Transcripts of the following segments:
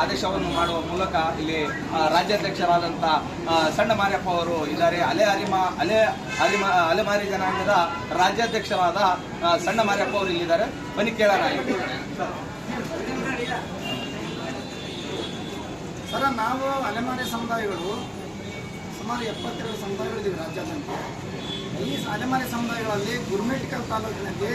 ಆದೇಶವನ್ನು ಮಾಡುವ ಮೂಲಕ ಇಲ್ಲಿ ರಾಜ್ಯಾಧ್ಯಕ್ಷರಾದಂಥ ಸಣ್ಣ ಮಾರಿಯಪ್ಪ ಅವರು ಇದ್ದಾರೆ. ಅಲೆ ಅರಿಮ ಅಲೆ ಅರಿಮ ಅಲೆಮಾರಿ ಜನಾಂಗದ ರಾಜ್ಯಾಧ್ಯಕ್ಷರಾದ ಸಣ್ಣ ಮಾರಿಯಪ್ಪ ಅವರು ಇಲ್ಲಿದ್ದಾರೆ. ಬನ್ನಿ, ಕೇಳೋಣ ಸರ, ನಾವು ಅಲೆಮಾರಿ ಸಮುದಾಯಗಳು ಸುಮಾರು ಎಪ್ಪತ್ತೆರಡು ಸಮುದಾಯಗಳಿದ್ದೀವಿ ರಾಜ್ಯಾದ್ಯಂತ. ಈ ಅಲೆಮಾರಿ ಸಮುದಾಯಗಳಲ್ಲಿ ಗುರ್ಮೇಟ್ಕಲ್ ತಾಲೂಕಿನಲ್ಲಿ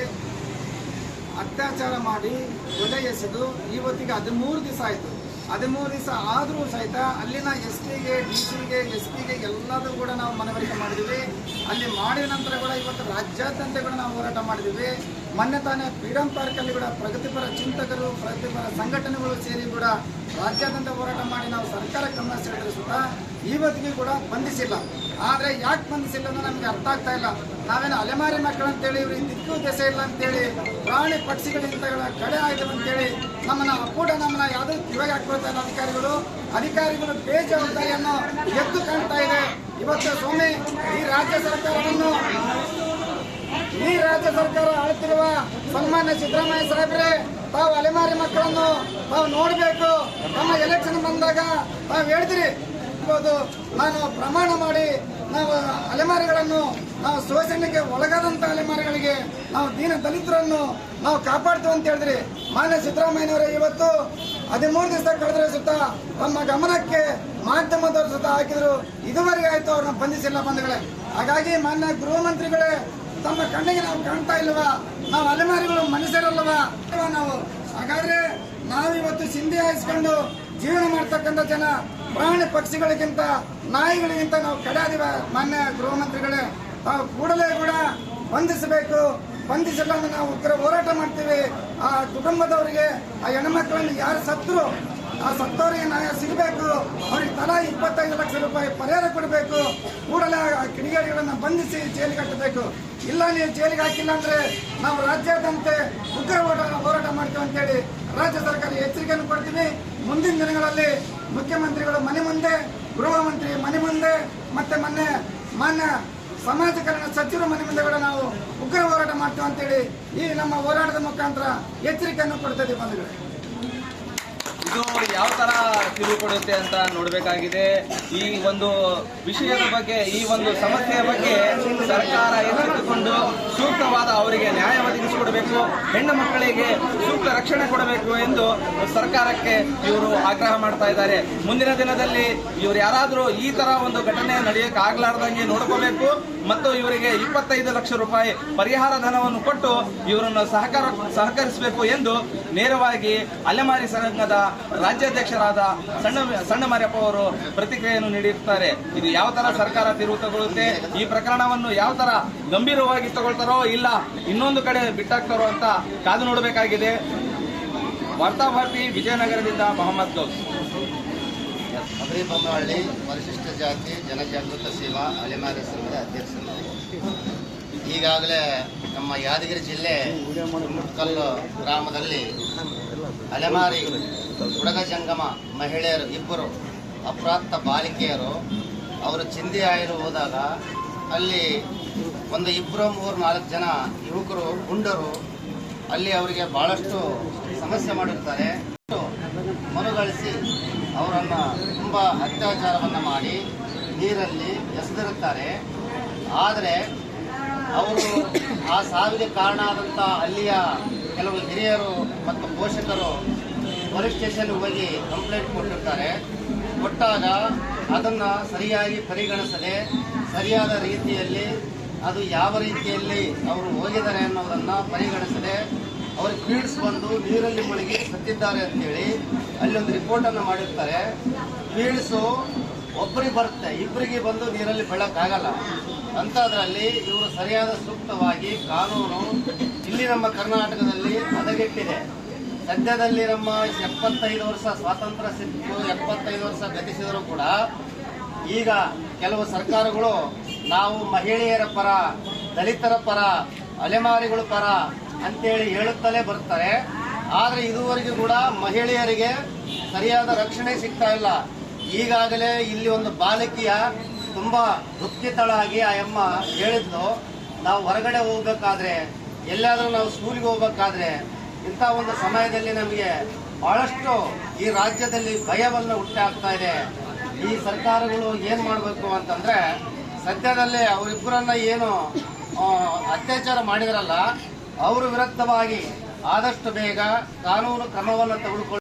ಅತ್ಯಾಚಾರ ಮಾಡಿ ಕೊಲೆ ಎಸೆದು ಇವತ್ತಿಗೆ ಹದಿಮೂರು ದಿವಸ ಆಯಿತು. ಹದಿಮೂರು ದಿವಸ ಆದರೂ ಸಹಿತ ಅಲ್ಲಿನ ಎಸ್ ಟಿಗೆ ಡಿ ಸಿಗೆ ಎಸ್ ಪಿಗೆ ಎಲ್ಲದೂ ಕೂಡ ನಾವು ಮನವರಿಕೆ ಮಾಡಿದ್ದೀವಿ ಅಲ್ಲಿ ಮಾಡಿದ ನಂತರ ಕೂಡ ಇವತ್ತು ರಾಜ್ಯಾದ್ಯಂತ ಕೂಡ ನಾವು ಹೋರಾಟ ಮಾಡಿದ್ದೀವಿ ಮೊನ್ನೆ ತಾನೇ ಫ್ರೀಡಂ ಪಾರ್ಕಲ್ಲಿ ಕೂಡ ಪ್ರಗತಿಪರ ಚಿಂತಕರು, ಪ್ರಗತಿಪರ ಸಂಘಟನೆಗಳು ಸೇರಿ ಕೂಡ ರಾಜ್ಯಾದ್ಯಂತ ಹೋರಾಟ ಮಾಡಿ ನಾವು ಸರ್ಕಾರ ಗಮನ ಸೆಳೆದ್ರೆ ಸುತ್ತ ಇವತ್ತಿಗೆ ಕೂಡ ಬಂಧಿಸಿಲ್ಲ. ಆದರೆ ಯಾಕೆ ಬಂಧಿಸಿಲ್ಲ ಅನ್ನೋ ನಮಗೆ ಅರ್ಥ ಆಗ್ತಾ ಇಲ್ಲ. ನಾವೇನು ಅಲೆಮಾರಿ ಮಕ್ಕಳು ಅಂತೇಳಿ ಇವ್ರಿಗೆ ದಿಕ್ಕು ದೆಸೆ ಇಲ್ಲ ಅಂತೇಳಿ, ಪ್ರಾಣಿ ಪಕ್ಷಿಗಳಿಂದ ಕಡೆ ಆಯ್ತು ಅಂತೇಳಿ ನಮ್ಮನ್ನ ಅಪ್ಪೂಟ ನಮ್ಮನ್ನ ಯಾವುದೂ ಇವಾಗ ಹಾಕ್ಕೊಳ್ತಾ ಇಲ್ಲ ಅಧಿಕಾರಿಗಳು. ಅಧಿಕಾರಿಗಳು ಬೇಜವಾಬ್ದಾರಿಯನ್ನು ಎದ್ದು ಕಾಣ್ತಾ ಇದೆ. ಇವತ್ತು ಸ್ವಾಮಿ, ಈ ರಾಜ್ಯ ಸರ್ಕಾರವನ್ನು, ಈ ರಾಜ್ಯ ಸರ್ಕಾರ ಆಳ್ತಿರುವ ಸನ್ಮಾನ್ಯ ಸಿದ್ದರಾಮಯ್ಯ ಸಾಹೇಬ್ರೆ, ತಾವು ಅಲೆಮಾರಿ ಮಕ್ಕಳನ್ನು ತಾವು ನೋಡಬೇಕು. ನಮ್ಮ ಎಲೆಕ್ಷನ್ ಬಂದಾಗ ತಾವು ಹೇಳಿದ್ರಿ ನಾನು ಪ್ರಮಾಣ ಮಾಡಿ ನಾವು ಅಲೆಮಾರಿಗಳನ್ನು, ನಾವು ಶೋಷಣೆಗೆ ಒಳಗಾದಂಥ ಅಲೆಮಾರಿಗಳಿಗೆ, ನಾವು ದೀನ ದಲಿತರನ್ನು ನಾವು ಕಾಪಾಡ್ತೀವಿ ಅಂತ ಹೇಳಿದ್ರಿ. ಮಾನ್ಯ ಸಿದ್ದರಾಮಯ್ಯನವರೇ, ಇವತ್ತು ಹದಿಮೂರು ದಿವಸ ಕಳೆದ್ರೆ ಸುತ್ತ ತಮ್ಮ ಗಮನಕ್ಕೆ ಮಾಧ್ಯಮದವರು ಸುತ್ತ ಹಾಕಿದ್ರು. ಇದುವರೆಗೆ ಆಯ್ತು ಅವ್ರನ್ನ ಬಂಧಿಸಿಲ್ಲ ಬಂಧುಗಳೇ. ಹಾಗಾಗಿ ಮಾನ್ಯ ಗೃಹ ಮಂತ್ರಿಗಳೇ, ತಮ್ಮ ಕಣ್ಣಿಗೆ ನಾವು ಕಾಣ್ತಾ ಇಲ್ವಾ ನಾವು ಅಲೆಮಾರಿಗಳು ಮನುಷ್ಯರಲ್ಲವಾ? ಅಲ್ವಾ ನಾವು ಹಾಗಾದ್ರೆ ನಾವು ಇವತ್ತು ಸಿಂಧಿ ಹಾಯಿಸ್ಕೊಂಡು ಜೀವನ ಮಾಡ್ತಕ್ಕಂಥ ಜನ ಪ್ರಾಣಿ ಪಕ್ಷಿಗಳಿಗಿಂತ, ನಾಯಿಗಳಿಗಿಂತ ನಾವು ಕಡಾದಿವ ಮಾನ್ಯ ಗೃಹ ಮಂತ್ರಿಗಳೇ ಕೂಡಲೇ ಕೂಡ ಬಂಧಿಸಬೇಕು. ಬಂಧಿಸಿಲ್ಲ ಅಂದ್ರೆ ನಾವು ಉಗ್ರ ಹೋರಾಟ ಮಾಡ್ತೀವಿ. ಆ ಕುಟುಂಬದವರಿಗೆ, ಆ ಹೆಣ್ಮಕ್ಳನ್ನು ಯಾರು ಸತ್ರು ಆ ಸತ್ತವರಿಗೆ ನ್ಯಾಯ ಸಿಗಬೇಕು. ಅವ್ರಿಗೆ ತಲಾ ಇಪ್ಪತ್ತೈದು ಲಕ್ಷ ರೂಪಾಯಿ ಪರಿಹಾರ ಕೊಡಬೇಕು. ಕೂಡಲೇ ಆ ಕಿಡಿಗೇಡಿಗಳನ್ನು ಬಂಧಿಸಿ ಜೈಲಿಗೆ ಕಟ್ಟಬೇಕು ಇಲ್ಲ, ನೀವು ಜೈಲಿಗೆ ಹಾಕಿಲ್ಲ ಅಂದ್ರೆ ನಾವು ರಾಜ್ಯಾದ್ಯಂತ ಉಗ್ರ ಹೋರಾಟ ಹೋರಾಟ ಮಾಡ್ತೀವಿ ಅಂತೇಳಿ ರಾಜ್ಯ ಸರ್ಕಾರ ಎಚ್ಚರಿಕೆಯನ್ನು ಕೊಡ್ತೀವಿ ಮುಂದಿನ ದಿನಗಳಲ್ಲಿ ಮುಖ್ಯಮಂತ್ರಿಗಳು ಮನೆ ಮುಂದೆ, ಗೃಹ ಮಂತ್ರಿ ಮನೆ ಮುಂದೆ, ಮತ್ತೆ ಮೊನ್ನೆ ಮಾನ್ಯ ಸಮಾಜ ಕಲ್ಯಾಣ ಸಚಿವರ ಮನೆ ಮುಂದೆ ಕೂಡ ನಾವು ಉಗ್ರ ಹೋರಾಟ ಮಾಡ್ತೇವೆ ಅಂತೇಳಿ ಈ ನಮ್ಮ ಹೋರಾಟದ ಮುಖಾಂತರ ಎಚ್ಚರಿಕೆಯನ್ನು ಕೊಡ್ತಾ ಇದ್ದೀವಿ ಬಂಧುಗಳೇ. ಇದು ಯಾವ ತರ ತಿರುವು ಕೊಡುತ್ತೆ ಅಂತ ನೋಡಬೇಕಾಗಿದೆ. ಈ ಒಂದು ವಿಷಯದ ಬಗ್ಗೆ, ಈ ಒಂದು ಸಮಸ್ಯೆಯ ಬಗ್ಗೆ ಸರ್ಕಾರ ಎಚ್ಚೆತ್ತುಕೊಂಡು ಸೂಕ್ತವಾದ ಅವರಿಗೆ ನ್ಯಾಯ ಒದಗಿಸಿಕೊಡಬೇಕು ಹೆಣ್ಣು ಮಕ್ಕಳಿಗೆ ಸೂಕ್ತ ರಕ್ಷಣೆ ಕೊಡಬೇಕು ಎಂದು ಸರ್ಕಾರಕ್ಕೆ ಇವರು ಆಗ್ರಹ ಮಾಡ್ತಾ ಇದ್ದಾರೆ. ಮುಂದಿನ ದಿನದಲ್ಲಿ ಇವರು ಯಾರಾದರೂ ಈ ತರ ಒಂದು ಘಟನೆ ನಡೆಯಕ್ಕೆ ಆಗ್ಲಾರ್ದಂಗೆ ನೋಡ್ಕೋಬೇಕು ಮತ್ತು ಇವರಿಗೆ ಇಪ್ಪತ್ತೈದು ಲಕ್ಷ ರೂಪಾಯಿ ಪರಿಹಾರ ಧನವನ್ನು ಕೊಟ್ಟು ಇವರನ್ನು ಸಹಕಾರ, ಸಹಕರಿಸಬೇಕು ಎಂದು ನೇರವಾಗಿ ಅಲೆಮಾರಿ ಸಂಘದ ರಾಜ್ಯಾಧ್ಯಕ್ಷರಾದ ಸಣ್ಣ ಸಣ್ಣ ಮಾರಿಯಪ್ಪ ಅವರು ಪ್ರತಿಕ್ರಿಯೆಯನ್ನು ನೀಡಿರುತ್ತಾರೆ ಇದು ಯಾವ ತರ ಸರ್ಕಾರ ತಿರುವು ತಗೊಳ್ಳುತ್ತೆ ಈ ಪ್ರಕರಣವನ್ನು ಯಾವ ತರ ಗಂಭೀರವಾಗಿ ತಗೊಳ್ತಾರೋ ಇಲ್ಲ, ಇನ್ನೊಂದು ಕಡೆ ಬಿಟ್ಟಾಕ್ತಾರೋ ಅಂತ ಕಾದು ನೋಡಬೇಕಾಗಿದೆ. ವಾರ್ತಾಭಾರತಿ ವಿಜಯನಗರದಿಂದ ಮೊಹಮ್ಮದ್ ಗೌಸ್. ಅಬರಿಬೊಮ್ಮಹಳ್ಳಿ ಪರಿಶಿಷ್ಟ ಜಾತಿ, ಜನಜಾಗೃತ ಸೇವಾ, ಅಲೆಮಾರಿ ಸಂಘದ ಅಧ್ಯಕ್ಷರು. ಈಗಾಗಲೇ ನಮ್ಮ ಯಾದಗಿರಿ ಜಿಲ್ಲೆ ಮುಟ್ಕಲ್ಲು ಗ್ರಾಮದಲ್ಲಿ ಅಲೆಮಾರಿ ಉಡಗ ಜಂಗಮ ಮಹಿಳೆಯರು, ಇಬ್ಬರು ಅಪ್ರಾಪ್ತ ಬಾಲಿಕೆಯರು, ಅವರು ಚಿಂದಿ ಆಯಿರು ಹೋದಾಗ ಅಲ್ಲಿ ಒಂದು ಇಬ್ಬರು ಮೂರು, ನಾಲ್ಕು ಜನ ಯುವಕರು, ಗುಂಡರು ಅಲ್ಲಿ ಅವರಿಗೆ ಭಾಳಷ್ಟು ಸಮಸ್ಯೆ ಮಾಡಿರ್ತಾರೆ. ಮರುಗಳಿಸಿ ಅವರನ್ನು ತುಂಬ ಅತ್ಯಾಚಾರವನ್ನು ಮಾಡಿ ನೀರಲ್ಲಿ ಎಸೆದಿರುತ್ತಾರೆ. ಆದರೆ ಅವರು ಆ ಸಾವಿಗೆ ಕಾರಣ ಆದಂಥ ಅಲ್ಲಿಯ ಕೆಲವು ಹಿರಿಯರು ಮತ್ತು ಪೋಷಕರು ಪೊಲೀಸ್ ಸ್ಟೇಷನ್ಗೆ ಹೋಗಿ ಕಂಪ್ಲೇಂಟ್ ಕೊಟ್ಟಿರ್ತಾರೆ. ಕೊಟ್ಟಾಗ ಅದನ್ನು ಸರಿಯಾಗಿ ಪರಿಗಣಿಸದೆ, ಸರಿಯಾದ ರೀತಿಯಲ್ಲಿ ಅದು ಯಾವ ರೀತಿಯಲ್ಲಿ ಅವರು ಹೋಗಿದ್ದಾರೆ ಅನ್ನೋದನ್ನು ಪರಿಗಣಿಸದೆ, ಅವರು ಫೀಡ್ಸ್ ಬಂದು ನೀರಲ್ಲಿ ಮುಳುಗಿ ಸತ್ತಿದ್ದಾರೆ ಅಂತೇಳಿ ಅಲ್ಲಿ ಒಂದು ರಿಪೋರ್ಟನ್ನು ಮಾಡಿರ್ತಾರೆ. ಪೀಡ್ಸು ಒಬ್ಬರಿಗೆ ಬರುತ್ತೆ ಇಬ್ಬರಿಗೆ ಬಂದು ನೀರಲ್ಲಿ ಬೆಳಕಾಗಲ್ಲ ಅಂಥದ್ರಲ್ಲಿ ಇವರು ಸರಿಯಾದ ಸೂಕ್ತವಾಗಿ ಕಾನೂನು ಇಲ್ಲಿ ನಮ್ಮ ಕರ್ನಾಟಕದಲ್ಲಿ ಹದಗೆಟ್ಟಿದೆ. ಸದ್ಯದಲ್ಲಿ ನಮ್ಮ ಎಪ್ಪತ್ತೈದು ವರ್ಷ ಸ್ವಾತಂತ್ರ್ಯ ಸಿಕ್ಕು ಎಪ್ಪತ್ತೈದು ವರ್ಷ ಗತಿಸಿದರೂ ಕೂಡ ಈಗ ಕೆಲವು ಸರ್ಕಾರಗಳು ನಾವು ಮಹಿಳೆಯರ ಪರ, ದಲಿತರ ಪರ, ಅಲೆಮಾರಿಗಳ ಪರ ಅಂತೇಳಿ ಹೇಳುತ್ತಲೇ ಬರ್ತಾರೆ. ಆದರೆ ಇದುವರೆಗೂ ಕೂಡ ಮಹಿಳೆಯರಿಗೆ ಸರಿಯಾದ ರಕ್ಷಣೆ ಸಿಗ್ತಾ ಇಲ್ಲ. ಈಗಾಗಲೇ ಇಲ್ಲಿ ಒಂದು ಬಾಲಕಿಯ ತುಂಬ ದುಃಖಿತಳಾಗಿ ಆ ಅಮ್ಮ ಹೇಳಿದ್ಲು ನಾವು ಹೊರಗಡೆ ಹೋಗ್ಬೇಕಾದ್ರೆ, ಎಲ್ಲಾದರೂ ನಾವು ಸ್ಕೂಲಿಗೆ ಹೋಗ್ಬೇಕಾದ್ರೆ ಇಂಥ ಒಂದು ಸಮಯದಲ್ಲಿ ನಮಗೆ ಬಹಳಷ್ಟು ಈ ರಾಜ್ಯದಲ್ಲಿ ಭಯವನ್ನು ಹುಟ್ಟಾಗ್ತಾ ಇದೆ. ಈ ಸರ್ಕಾರಗಳು ಏನ್ ಮಾಡಬೇಕು ಅಂತಂದ್ರೆ, ಸದ್ಯದಲ್ಲಿ ಅವರಿಬ್ಬರನ್ನ ಏನು ಅತ್ಯಾಚಾರ ಮಾಡಿದ್ರಲ್ಲ, ಅವರ ವಿರುದ್ಧವಾಗಿ ಆದಷ್ಟು ಬೇಗ ಕಾನೂನು ಕ್ರಮವನ್ನು ತೆಗೆದುಕೊಳ್ಳಿ.